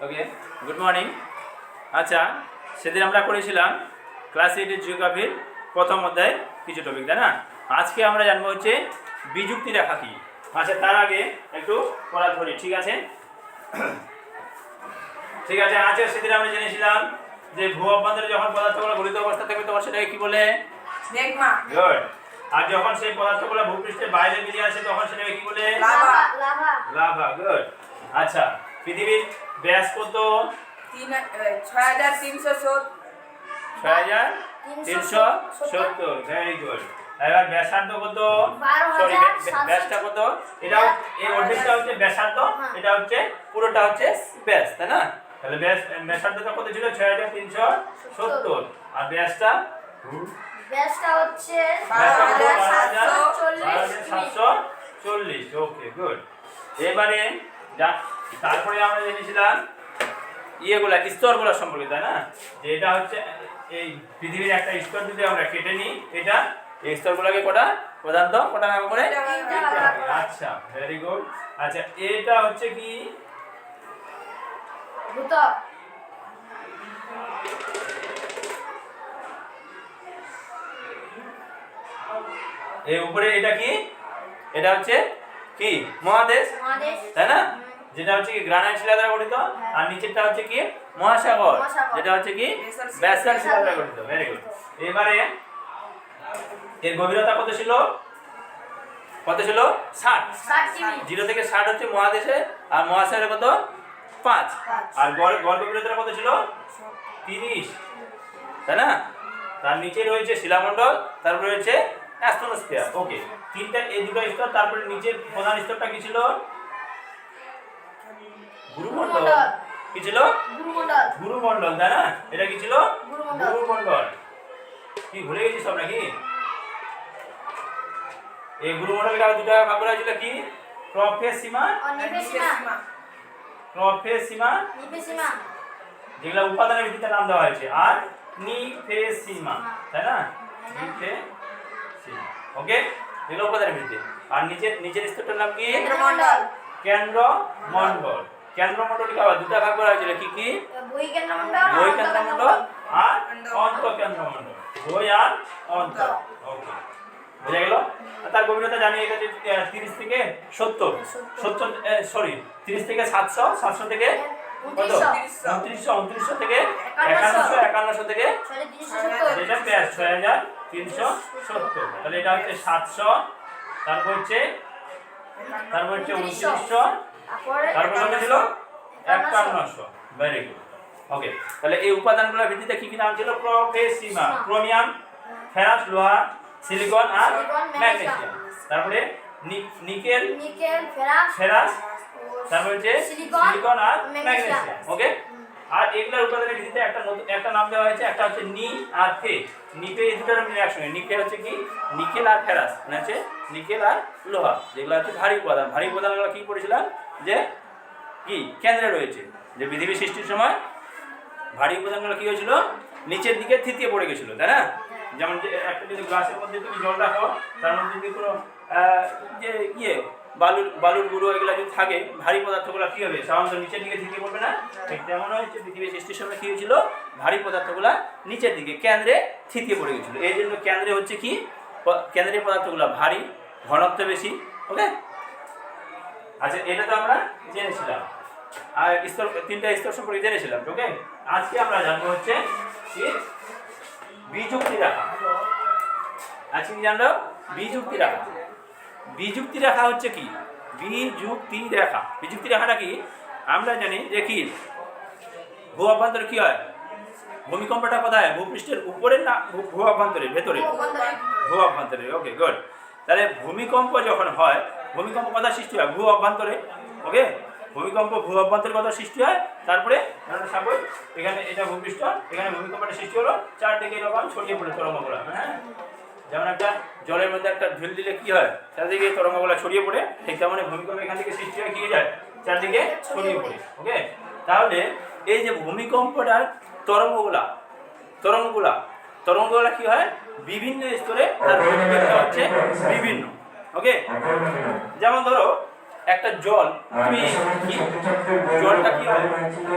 Okay good morning আচ্ছা সেদিন আমরা করেছিলাম ক্লাস এইটের জিওগ্রাফির প্রথম অধ্যায় কিছু টপিক তাই না? আজকে আমরা জানব হচ্ছে বিযুক্তি রেখা কি। আচ্ছা তার আগে একটু পড়া ধরি ঠিক আছে? ঠিক আছে আজকে সেদিন আমরা জেনেছিলাম যে ভূ অভ্যন্তরে যখন পদার্থগুলো গলিত অবস্থা থাকবে তখন সেটাকে কি বলে? গুড আর যখন সেই পদার্থগুলো ভূপৃষ্ঠের বাইরে বেরিয়ে আসে তখন সেটাকে কি বলে? লাভা। লাভা। লাভা গুড আচ্ছা পৃথিবীর ব্যাস কত ছয় হাজার তিনশো ছয় হাজার তিনশো সত্তর। ভেরি গুড এবার ব্যাসার্ধ কত? সরি ব্যাসটা কত? এটা এই অর্ধেকটা হচ্ছে ব্যাসার্ধ হ্যাঁ। এটা হচ্ছে পুরোটা হচ্ছে ব্যাস তাই না? তাহলে ব্যাস ব্যাসার্ধটা কত ছিল? ছয় হাজার তিনশো সত্তর। আর ব্যাসটা? ব্যাসটা হচ্ছে বারো হাজার সাতশো চল্লিশ ওকে গুড এবারে যা তারপরে আমরা জেনেছিলাম ইয়েগুলা স্তরগুলো সম্পর্কে তাই না? যে এটা হচ্ছে এই পৃথিবীর একটা স্তর যদি আমরা কেটে নিই এটা এই স্তরগুলোকে কটা? প্রধানত কটা নাম করে? আচ্ছা ভেরি গুড আচ্ছা এটা হচ্ছে কি? ভূতক এই উপরে এটা কি? এটা হচ্ছে কি? মহাদেশ? মহাদেশ। তাই না? যেটা হচ্ছে কি গ্রানাইট শিলা দ্বারা গঠিত আর নিচেরটা হচ্ছে কি মহাসাগর। যেটা হচ্ছে কি ব্যাসাল্ট শিলা। দ্বারা গঠিত। ভেরি গুড এবারে এর গভীরতা কত ছিল? কত ছিল? ষাট। জিরো থেকে ষাট হচ্ছে মহাদেশে আর মহাসাগরে কত? পাঁচ। পাঁচ। আর গড় গড় গভীরতা কত ছিল? তিরিশ। তাই না? তার নিচে রয়েছে শিলামণ্ডল তারপরে রয়েছে অ্যাস্ট্রোস্ফিয়ার ওকে তিনটা এই দুটো স্তর তারপরে নিচের প্রধান স্তরটা কি ছিল? গুরুমণ্ডল। গুরুমণ্ডল। কি ছিল? গুরুমণ্ডল। গুরুমণ্ডল তাই না? এটা কি ছিল? গুরুমণ্ডল। গুরুমণ্ডল। কি ভুলে গেছিস সব নাকি এই গুরুমণ্ডলকে আবার দুটো করা হয়েছিল কি? প্রফেসিমা। আর প্রফেসিমা। নিবেশিমা। যেগুলো উপাদানের ভিত্তিতে নাম দেওয়া হয়েছে। আর নিফেসিমা তাই না? নিফেসিমা। ওকে? এগুলো উপাদানের ভিত্তিতে আর নিচের নিচের স্তরটার নাম কি? কেন্দ্রমণ্ডল। কেন্দ্র মণ্ডল কেন্দ্র মণ্ডলকে আবার দুটো ভাগ করা হয়েছিল। কি কি? বই কেন্দ্রমণ্ডল বই কেন্দ্রমণ্ডল আর অন্ত কেন্দ্রমণ্ডল বই আর অন্ত। ওকে বুঝা গেল? তার গভীরতা জানি এটা তিরিশ থেকে সত্তর। সত্তর। সরি তিরিশ থেকে সাতশো সাতশো থেকে কত? উনত্রিশশো। উনত্রিশশো থেকে একান্নশো। একান্নশো থেকে ছয় হাজার তিনশো সত্তর। তাহলে এটা হচ্ছে সাতশো তারপর হচ্ছে তারপর হচ্ছে উনত্রিশশো। তারপরে কত ছিল? একান্নশো। ভেরি গুড ওকে তাহলে এই উপাদানগুলোর ভিত্তিতে কি কি নাম ছিল? প্রোফেসিমা ক্রোমিয়াম ফেরাস লোহা সিলিকন আর ম্যাগনেসিয়াম। তারপরে নিকেল নিকেল ফেরাস ফেরাস তারপর হচ্ছে সিলিকন, আর। ম্যাগনেসিয়াম। ওকে আর এগুলোর উপাদানের ভিত্তিতে একটা নতুন একটা নাম দেওয়া হয়েছে, একটা হচ্ছে নি আর ফে নিফে এই দুটোর মিলে একসঙ্গে। নিফে হচ্ছে কি? নিকেল আর ফেরাস। মানে হচ্ছে নিকেল আর লোহা। যেগুলো হচ্ছে ভারী উপাদান। ভারী উপাদানগুলো কি পড়েছিলাম যে কি? কেন্দ্রে রয়েছে। যে পৃথিবী সৃষ্টির সময় ভারী উপাদানগুলো কি হয়েছিল? নিচের দিকে থিতিয়ে পড়ে গেছিল, তাই না? যেমন যে একটা যদি গ্লাসের মধ্যে তুমি জল রাখো, তার মধ্যে যদি কোনো যে ইয়ে বালুর বালুর গুঁড়ো এগুলো যদি থাকে, ভারী পদার্থগুলো কি হবে? সাধারণত নিচের দিকে থিতিয়ে পড়বে না? ঠিক তেমন হচ্ছে পৃথিবী সৃষ্টির সময় কি হয়েছিল? ভারী পদার্থগুলো নিচের দিকে, কেন্দ্রে থিতিয়ে পড়ে গেছিল। এই জন্য কেন্দ্রে হচ্ছে কি? কেন্দ্রের পদার্থগুলো ভারী, ঘনত্ব বেশি, ওকে? আচ্ছা এটা তো আমরা জেনেছিলাম। আর স্তর, তিনটা স্তর সম্পর্কে জেনেছিলাম, ওকে? আজকে আমরা জানব হচ্ছে বিযুক্তি রাখা। আজকে কি জানলো? বিযুক্তি রাখা। বিযুক্তি রেখা হচ্ছে কি? বিযুক্তি রেখা। বিযুক্তি রেখাটা কি? আমরা জানি যে কি? ভূ অভ্যন্তরে কি হয়? ভূমিকম্পটা কোথায়? ভূপৃষ্ঠের উপরে না ভূ- অভ্যন্তরে, ভেতরে? ভূ অভ্যন্তরে ওকে গুড তাহলে ভূমিকম্প যখন হয়, ভূমিকম্প কথা সৃষ্টি হয়? ভূ অভ্যন্তরে ওকে ভূমিকম্প ভূ অভ্যন্তরে কথা সৃষ্টি হয়? তারপরে এখানে এটা ভূপৃষ্ঠ, এখানে ভূমিকম্পটা সৃষ্টি হলো, চারদিকে এরকম ছড়িয়ে পড়ে তরঙ্গগুলো হ্যাঁ? যেমন একটা জলের মধ্যে একটা ঢিল দিলে কি হয়? চারদিকে তরঙ্গগুলো ছড়িয়ে পড়ে, ঠিক তেমনি ভূমিকম্প এখান থেকে সৃষ্টি হয়ে কি যায়? চারদিকে ছড়িয়ে পড়ে, ওকে? তাহলে এই যে ভূমিকম্পটার তরঙ্গগুলা তরঙ্গগুলা তরঙ্গগুলা কি হয়? বিভিন্ন স্তরে তার হচ্ছে, বিভিন্ন, ওকে? যেমন ধরো, একটা জল, তুমি কি? জলটা কি হয়েছিল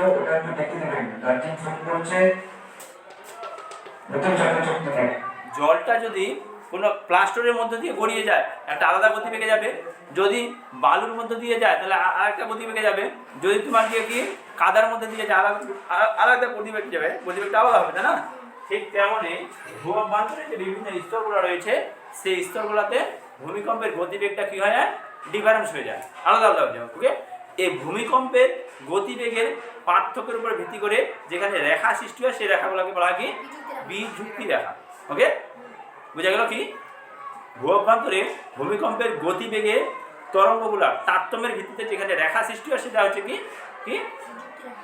একটু জলটা যদি কোনো প্লাস্টারের মধ্যে দিয়ে গড়িয়ে যায়, একটা আলাদা গতিবেগে যাবে। যদি বালুর মধ্যে দিয়ে যায়, তাহলে আ- আরেকটা গতিবেগে যাবে। যদি তোমার গিয়ে কি কাদার মধ্যে দিয়ে যায়, আলাদা আলাদা গতিবেগ যাবে গতিবেগটা আলাদা হবে, তাই না? ঠিক তেমনই ভূঅভ্যন্তরে যে বিভিন্ন স্তরগুলো রয়েছে, সেই স্তরগুলোতে ভূমিকম্পের গতিবেগটা কী হয় ডিফারেন্স হয়ে যায়। আলাদা আলাদা হয়ে যায় ওকে এই ভূমিকম্পের গতিবেগের পার্থক্যের উপর ভিত্তি করে যেখানে রেখা সৃষ্টি হয়, সেই রেখাগুলোকে বলা হয় কি? বিযুক্তি রেখা। ওকে বোঝা গেল কি? ভূঅভ্যন্তরে ভূমিকম্পের গতিবেগে তরঙ্গগুলার তারতম্যের ভিত্তিতে যেখানে রেখা সৃষ্টি হয়, সেটা হচ্ছে কি? কি?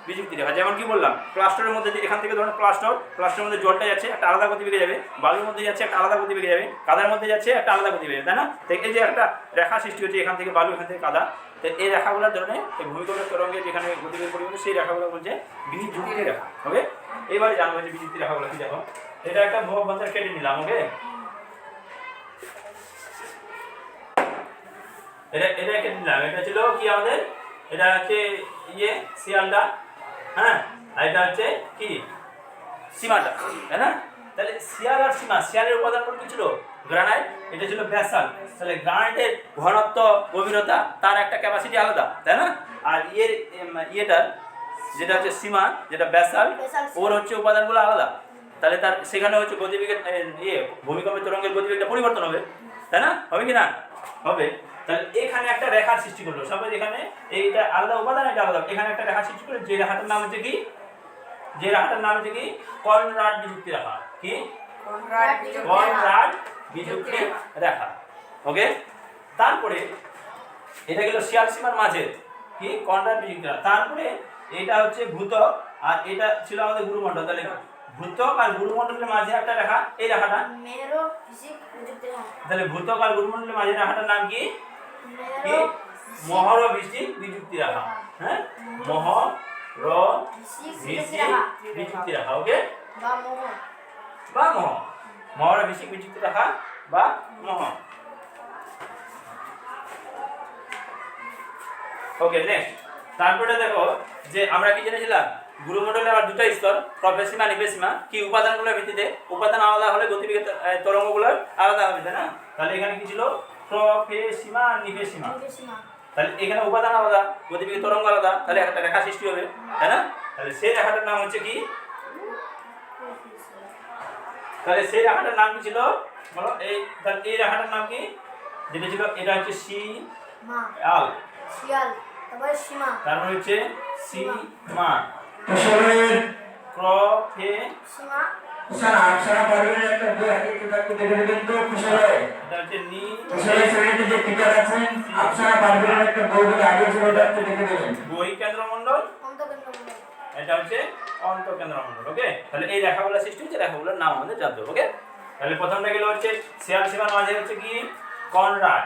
বিযুক্তি রেখা। যেমন কি বললাম, প্লাস্টারের মধ্যে যে এখান থেকে ধরুন প্লাস্টার, প্লাস্টারের মধ্যে জলটা যাচ্ছে, একটা আলাদা গতিবেগে যাবে। বালুর মধ্যে যাচ্ছে, একটা আলাদা গতিবেগে যাবে। কাদার মধ্যে যাচ্ছে, একটা আলাদা গতিবেগে তাই না? এই যে একটা রেখা সৃষ্টি হচ্ছে এখান থেকে বালু, এখান থেকে কাদা, তো এই রেখাগুলোর ধরনের এই ভূমিকম্পের তরঙ্গে যেখানে গতিবেগ পরিবর্তন সেই রেখাগুলো বলছে বিযুক্তি রেখা। ওকে এবারে জানব যে বিযুক্তি রেখাগুলো কি দেখো। এটা একটা ভূঅভ্যন্তর কেটে নিলাম ওকে? এটা এটা কেটে নিলাম। এটা ছিল কি আমাদের? এটা হচ্ছে ইয়ে শিয়ালদা হ্যাঁ? আর এটা হচ্ছে কি? সীমাটা তাই না? তাহলে শিয়াল আর সীমা শিয়ালের উপাদান কোন কি ছিল? গ্রানাইট। এটা ছিল ব্যাসাল তাহলে গ্রানাইটের ঘনত্ব গভীরতা তার একটা ক্যাপাসিটি আলাদা তাই না? আর ইয়ের ইয়েটার যেটা হচ্ছে সীমা যেটা ব্যাসাল ওর হচ্ছে উপাদানগুলো আলাদা। তাহলে তার সেখানে হচ্ছে গতিবেগের ইয়ে ভূমিকম্পের তরঙ্গের গতিবেগটা পরিবর্তন হবে। তাই না? হবে কি না? হবে। তাহলে এখানে একটা রেখার সৃষ্টি করল। সবাই এখানে এইটা আলাদা উপাদান এটা আলাদা। এখানে একটা রেখা সৃষ্টি করল। যে রেখাটার নাম হচ্ছে কি? যে রেখাটার নাম হচ্ছে কি? কর্নরাড বিযুক্তি রেখা। কি? কনরাড বিযুক্তি রেখা। ওকে? তারপরে এটা গেল শিয়াল সীমার মাঝে। কি? কর্নরাড বিযুক্তি রেখা। তারপরে এটা হচ্ছে ভূতক আর এটা ছিল আমাদের গুরুমণ্ডল। তাহলে ভূতক আর গুরুমণ্ডলের মাঝে একটা রেখা এই রেখাটা? তাহলে ভূতক আর গুরুমণ্ডলের মাঝে রেখাটার নাম কি? মহর ভিত্তিক বিযুক্তি রেখা হ্যাঁ? মহর ফিজিক বিযুক্তি রেখা। ওকে? বা মহ মহর। ভিত্তিক বিযুক্তি রেখা বা মহ ওকে নেক্সট তারপরে দেখো যে আমরা কি জেনেছিলাম? গুরুমণ্ডলে আবার দুটো স্তর প্রফেসিমা নিবেসিমা কি উপাদানগুলোর ভিত্তিতে? উপাদান আলাদা হলে গতিবেগের তরঙ্গগুলোর আলাদা হবে তাই না? তাহলে এখানে কি ছিল? প্রফেসিমা নিবেশিমা তাহলে এখানে উপাদান আলাদা গতিবেগের তরঙ্গ আলাদা তাহলে একটা রেখা সৃষ্টি হবে তাই না? তাহলে সেই রেখাটার নাম হচ্ছে কি? তাহলে সেই রেখাটার নাম কি ছিল? বলো এই তাহলে এই রেখাটার নাম কি? যেটা ছিল এটা হচ্ছে সি আল। শিয়াল তারপরে সীমা। তারপর হচ্ছে সি পারবেন একটা বই হাতে একটু একটু দেখে দেবেন তো কুশলে। এটা হচ্ছে নি। কুশলের শ্রেণীতে যে টিচার আছেন আটসারা পারবেন একটা বই বলে আগে ছিল ওটা একটু দেখে দেবেন বই কেন্দ্র মণ্ডল? এটা হচ্ছে অন্তকেন্দ্র মণ্ডল ওকে? তাহলে এই রেখাগুলো সৃষ্টি হচ্ছে রেখাগুলোর নাম আমাদের জানতে হবে ওকে? তাহলে প্রথমটা গেল হচ্ছে শিয়াল সীমার মাঝে হচ্ছে কি? কনরাড।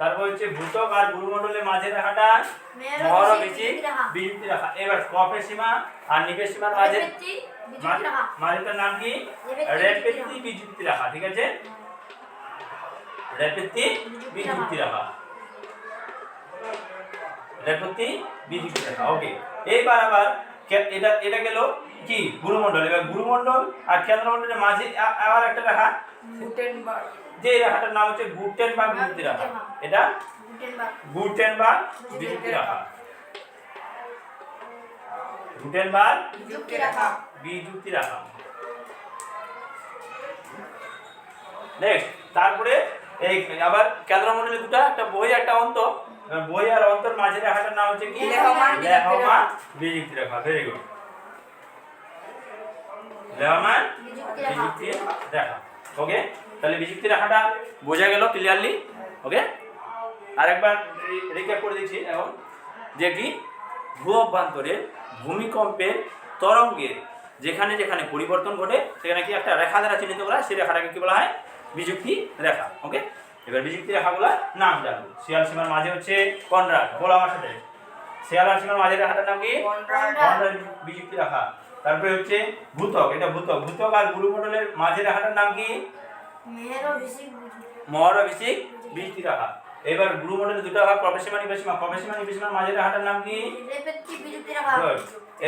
তারপর হচ্ছে ভূতক আর গুরুমণ্ডলের মাঝে রেখাটা মহর বিচি বিযুক্তি রেখা। এবার কফের সীমা আর নিবেশ সীমার মাঝে মাঝেটার নাম কি? রেপেত্তি বিযুক্তি রেখা। ঠিক আছে? রেপেত্তি বিযুক্তি রেখা। রেপেত্তি বিযুক্তি রেখা ওকে এইবার আবার এটা এটা গেল কি? গুরুমণ্ডল। এবার গুরুমণ্ডল আর কেন্দ্রমণ্ডলের মাঝে আবার একটা রেখা যে রেখাটার নাম হচ্ছে গুটেন বা বিযুক্তি রেখা। এটা? গুটেনবার্গ গুটেন বা বিযুক্তি রেখা। গুটেন বা বিযুক্তি রেখা। বিযুক্তি রেখা। নেক্সট তারপরে এই আবার কেন্দ্রমণ্ডলে দুটো একটা বই একটা অন্ত বই আর অন্তর মাঝে রেখাটার নাম হচ্ছে কি? লেহমান বিযুক্তি রেখা। ভেরি গুড লেহমান বিযুক্তি রেখা। ওকে তাহলে বিযুক্তি রেখাটা বোঝা গেল ক্লিয়ারলি ওকে আরেকবার রিক্যাপ করে দিচ্ছি এখন যে কি? ভূ অভ্যন্তরে ভূমিকম্পের তরঙ্গের যেখানে যেখানে পরিবর্তন ঘটে সেখানে কি একটা রেখা দ্বারা চিহ্নিত করা হয়? সেই রেখাটাকে কি বলা হয়? বিযুক্তি রেখা ওকে এবার বিযুক্তি রেখাগুলোর নাম জানব। শিয়াল সীমার মাঝে হচ্ছে কনরাড বলো আমার সাথে। শিয়াল আর সীমার মাঝে রেখাটার নাম কি? কনরাড। বিযুক্তি রেখা। তারপরে হচ্ছে ভূতক এটা ভূতক। ভূতক আর গুরুমণ্ডলের মাঝে রেখাটার নাম কি? বিযুক্তি মহরভিষিক বিযুক্তি রেখা। এবার গুরু মন্ডলে দুটো ভাগ প্রবেশিমা। নিবেশিমা প্রবেশিমা নিবেশিমার মাঝের হাটের নাম কি.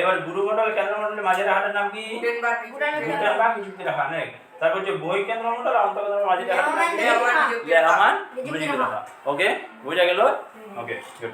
এবার গুরু মন্ডল কেন্দ্র মন্ডলের মাঝের হাটের নাম কি? বিযুক্তি রেখা নেই তারপর হচ্ছে বই কেন্দ্র মন্ডল আর অন্তর্কেন্দ্র মাঝের হাটের নাম কি? লেহমান বিযুক্তি রেখা। ওকে বুঝা গেল? Okay good